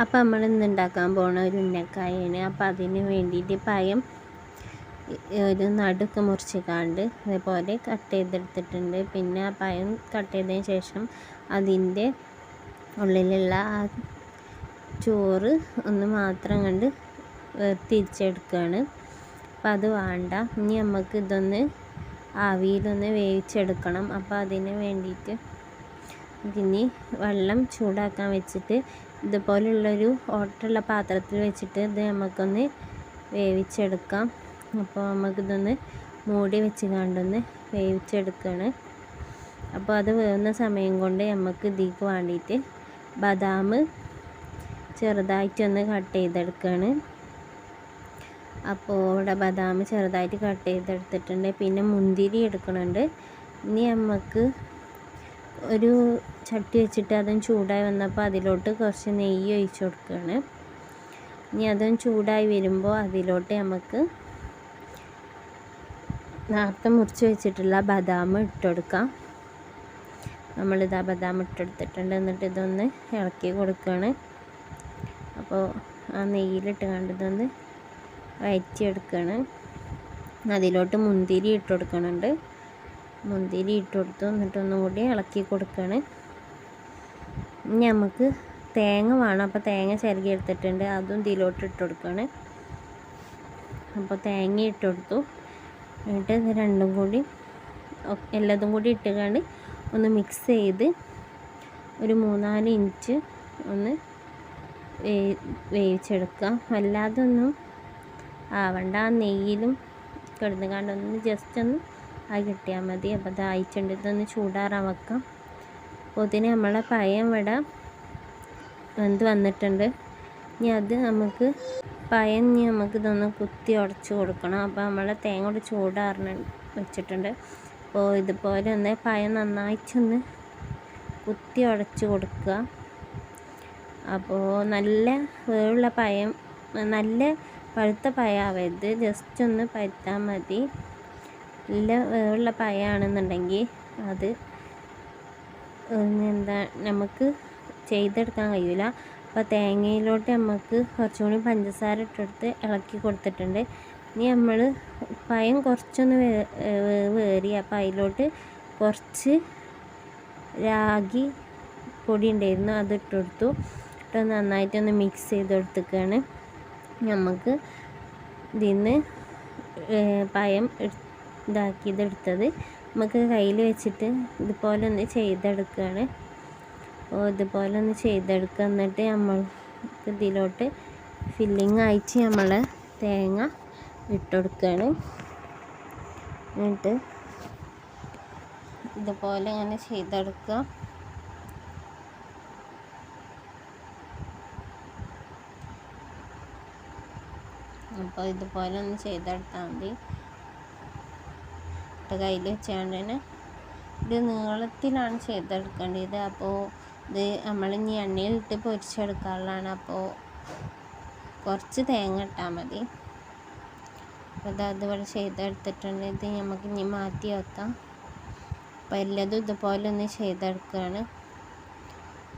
അപ്പം നമ്മൾ ഇന്ന് ഉണ്ടാക്കാൻ പോണ ഒരു ഉന്നക്കായാണ്. അപ്പം അതിന് വേണ്ടിയിട്ട് പയം ഒരു നടുക്ക് മുറിച്ചിക്കാണ്ട് അതേപോലെ കട്ട് ചെയ്തെടുത്തിട്ടുണ്ട്. പിന്നെ ആ പയം കട്ട് ചെയ്തതിന് ശേഷം അതിന്റെ ഉള്ളിലുള്ള ആ ചോറ് ഒന്ന് മാത്രം കണ്ട് തിരിച്ചെടുക്കുകയാണ് അപ്പം അത് വേണ്ട. ഇനി നമുക്ക് ഇതൊന്ന് ആവിയിലൊന്ന് വേവിച്ചെടുക്കണം. അപ്പോൾ അതിന് വേണ്ടിയിട്ട് ഇനി വെള്ളം ചൂടാക്കാൻ വെച്ചിട്ട് ഇതുപോലുള്ളൊരു ഓട്ടുള്ള പാത്രത്തിൽ വെച്ചിട്ട് ഇത് നമുക്കൊന്ന് വേവിച്ചെടുക്കാം. അപ്പോൾ നമുക്കിതൊന്ന് മൂടി വെച്ച് കണ്ടൊന്ന് വേവിച്ചെടുക്കുകയാണ് അപ്പോൾ അത് വേവുന്ന സമയം കൊണ്ട് നമുക്ക് ഇതിക്ക് വേണ്ടിയിട്ട് ബദാം ചെറുതായിട്ടൊന്ന് കട്ട് ചെയ്തെടുക്കുകയാണ് അപ്പോൾ ഇവിടെ ബദാം ചെറുതായിട്ട് കട്ട് ചെയ്തെടുത്തിട്ടുണ്ട്. പിന്നെ മുന്തിരി എടുക്കുന്നുണ്ട് ഇനി നമുക്ക് ഒരു ചട്ടി വെച്ചിട്ട് അതും ചൂടായി വന്നപ്പോൾ അതിലോട്ട് കുറച്ച് നെയ്യ് ഒഴിച്ച് കൊടുക്കുകയാണ്. ഇനി അതും ചൂടായി വരുമ്പോൾ അതിലോട്ട് നമുക്ക് നേരത്തെ മുറിച്ച് വെച്ചിട്ടുള്ള ബദാം ഇട്ടുകൊടുക്കാം നമ്മളിതാ ബദാം ഇട്ടെടുത്തിട്ടുണ്ട് എന്നിട്ട് ഇതൊന്ന് ഇളക്കി കൊടുക്കുകയാണ്. അപ്പോൾ ആ നെയ്യിലിട്ട് കണ്ട് ഇതൊന്ന് വയറ്റിയെടുക്കുകയാണ്. അതിലോട്ട് മുന്തിരി ഇട്ട് കൊടുക്കുന്നുണ്ട്. മുന്തിരി ഇട്ട് കൊടുത്തു എന്നിട്ട് ഒന്നും കൂടി ഇളക്കി കൊടുക്കുകയാണ് ഇനി നമുക്ക് തേങ്ങ വേണം. അപ്പോൾ തേങ്ങ ചിരകി എടുത്തിട്ടുണ്ട്. അതും ഇതിലോട്ട് ഇട്ട് കൊടുക്കുകയാണ് അപ്പോൾ തേങ്ങ ഇട്ട് കൊടുത്തു. എന്നിട്ട് രണ്ടും കൂടി എല്ലാതും കൂടി ഇട്ടുകൊണ്ട് ഒന്ന് മിക്സ് ചെയ്ത് ഒരു മൂന്നാൽ ഇഞ്ച് ഒന്ന് വേവിച്ചെടുക്കാം അല്ലാതൊന്നും ആവണ്ട. നെയ്യിലും കിടന്നുകൊണ്ടൊന്ന് ജസ്റ്റ് ഒന്ന് ആയി കിട്ടിയാൽ മതി. അപ്പോൾ അത് അയച്ചിട്ടുണ്ട്. ഇതൊന്ന് ചൂടാറാൻ വെക്കാം. അപ്പോൾ ഇതിന് നമ്മളെ പയം വട വെന്ത് വന്നിട്ടുണ്ട്. ഇനി അത് നമുക്ക് പയം ഇനി നമുക്ക് ഇതൊന്ന് കുത്തി ഉടച്ച് കൊടുക്കണം. അപ്പോൾ നമ്മളെ തേങ്ങ കൊണ്ട് ചൂടാറിന് വെച്ചിട്ടുണ്ട്. അപ്പോൾ ഇതുപോലെ ഒന്ന് പയം നന്നായിട്ടൊന്ന് കുത്തി ഉടച്ച് കൊടുക്കുക. അപ്പോൾ നല്ല വേവുള്ള പയം നല്ല പഴുത്ത പയാവരുത് ജസ്റ്റ് ഒന്ന് പഴുത്താൽ മതി. നല്ല വേവുള്ള പയാണെന്നുണ്ടെങ്കിൽ അത് എന്താ നമുക്ക് ചെയ്തെടുക്കാൻ കഴിയില്ല അപ്പോൾ തേങ്ങയിലോട്ട് നമുക്ക് കുറച്ചും കൂടി പഞ്ചസാര ഇട്ടെടുത്ത് ഇളക്കി കൊടുത്തിട്ടുണ്ട്. ഇനി നമ്മൾ പയം കുറച്ചൊന്ന് വേറി അപ്പോൾ അതിലോട്ട് കുറച്ച് രാഗി പൊടി ഉണ്ടായിരുന്നു അത് ഇട്ടെടുത്തു. ഇട്ട് നന്നായിട്ടൊന്ന് മിക്സ് ചെയ്ത് കൊടുത്തേക്കാണ് നമുക്ക് ഇതിന്ന് പയം ഇതാക്കിയതെടുത്തത് നമുക്ക് കയ്യിൽ വെച്ചിട്ട് ഇതുപോലെ ഒന്ന് ചെയ്തെടുക്കുകയാണ്. അപ്പോൾ ഇതുപോലെ ഒന്ന് ചെയ്തെടുക്കുക. എന്നിട്ട് നമ്മൾ ഇതിലോട്ട് ഫില്ലിങ് അയച്ച് നമ്മൾ തേങ്ങ ഇട്ടുകൊടുക്കുകയാണ് എന്നിട്ട് ഇതുപോലെ ഇങ്ങനെ ചെയ്തെടുക്കുക. അപ്പോൾ ഇതുപോലെ ഒന്ന് ചെയ്തെടുത്താൽ മതി. കയ്യിൽ വെച്ചുകൊണ്ട് തന്നെ ഇത് നീളത്തിലാണ് ചെയ്തെടുക്കേണ്ടത്. അപ്പോൾ ഇത് നമ്മൾ ഇനി എണ്ണയിലിട്ട് പൊരിച്ചെടുക്കാനുള്ളതാണ്. അപ്പോൾ കുറച്ച് തേങ്ങ ഇട്ടാൽ മതി. അപ്പോൾ ഇത് അതുപോലെ ചെയ്തെടുത്തിട്ടുണ്ട്. ഇത് നമുക്ക് ഇനി മാറ്റി വെക്കാം. അപ്പോൾ എല്ലാതും ഇതുപോലെ ഒന്ന് ചെയ്തെടുക്കുകയാണ്.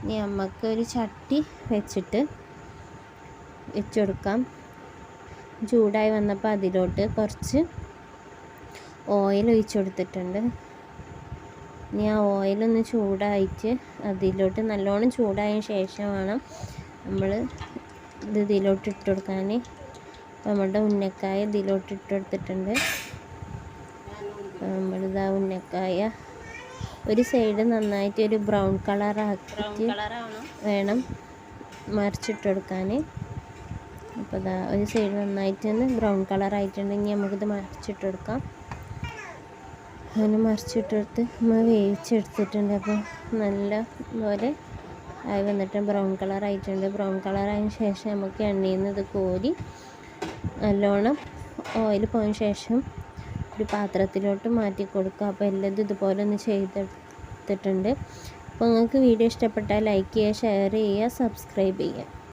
ഇനി നമുക്ക് ഒരു ചട്ടി വെച്ചിട്ട് വെച്ചെടുക്കാം ചൂടായി വന്നപ്പോൾ അതിലോട്ട് കുറച്ച് ഓയിൽ ഒഴിച്ച് കൊടുത്തിട്ടുണ്ട് ഇനി ആ ഓയിലൊന്ന് ചൂടായിട്ട് അതിലോട്ട് നല്ലോണം ചൂടായ ശേഷം വേണം നമ്മൾ ഇത് ഇതിലോട്ട് ഇട്ട് കൊടുക്കാൻ. നമ്മളുടെ ഉന്നക്കായ ഇതിലോട്ട് ഇട്ട് കൊടുത്തിട്ടുണ്ട്. നമ്മളിത് ആ ഉന്നക്കായ ഒരു സൈഡ് നന്നായിട്ട് ഒരു ബ്രൗൺ ആക്കിയിട്ട് വേണം മറിച്ചിട്ട് കൊടുക്കാൻ. അപ്പോൾ ഇതാ ഒരു സൈഡ് നന്നായിട്ട് ബ്രൗൺ കളർ ആയിട്ടുണ്ടെങ്കിൽ നമുക്കിത് മറിച്ചിട്ട് കൊടുക്കാം. അങ്ങനെ മറിച്ചിട്ടെടുത്ത് നമ്മൾ വേവിച്ചെടുത്തിട്ടുണ്ട്. അപ്പോൾ നല്ല പോലെ ആയി വന്നിട്ട് ബ്രൗൺ കളർ ആയിട്ടുണ്ട്. ബ്രൗൺ കളർ ആയതിനു ശേഷം നമുക്ക് എണ്ണയിൽ നിന്ന് ഇത് കോരി നല്ലോണം ഓയിൽ പോയതിന് ശേഷം ഒരു പാത്രത്തിലോട്ട് മാറ്റി കൊടുക്കുക. അപ്പോൾ എല്ലാം ഇതുപോലെ ഒന്ന് ചെയ്തെടുത്തിട്ടുണ്ട്. അപ്പോൾ നിങ്ങൾക്ക് വീഡിയോ ഇഷ്ടപ്പെട്ടാൽ ലൈക്ക് ചെയ്യുക ഷെയർ ചെയ്യുക സബ്സ്ക്രൈബ് ചെയ്യുക.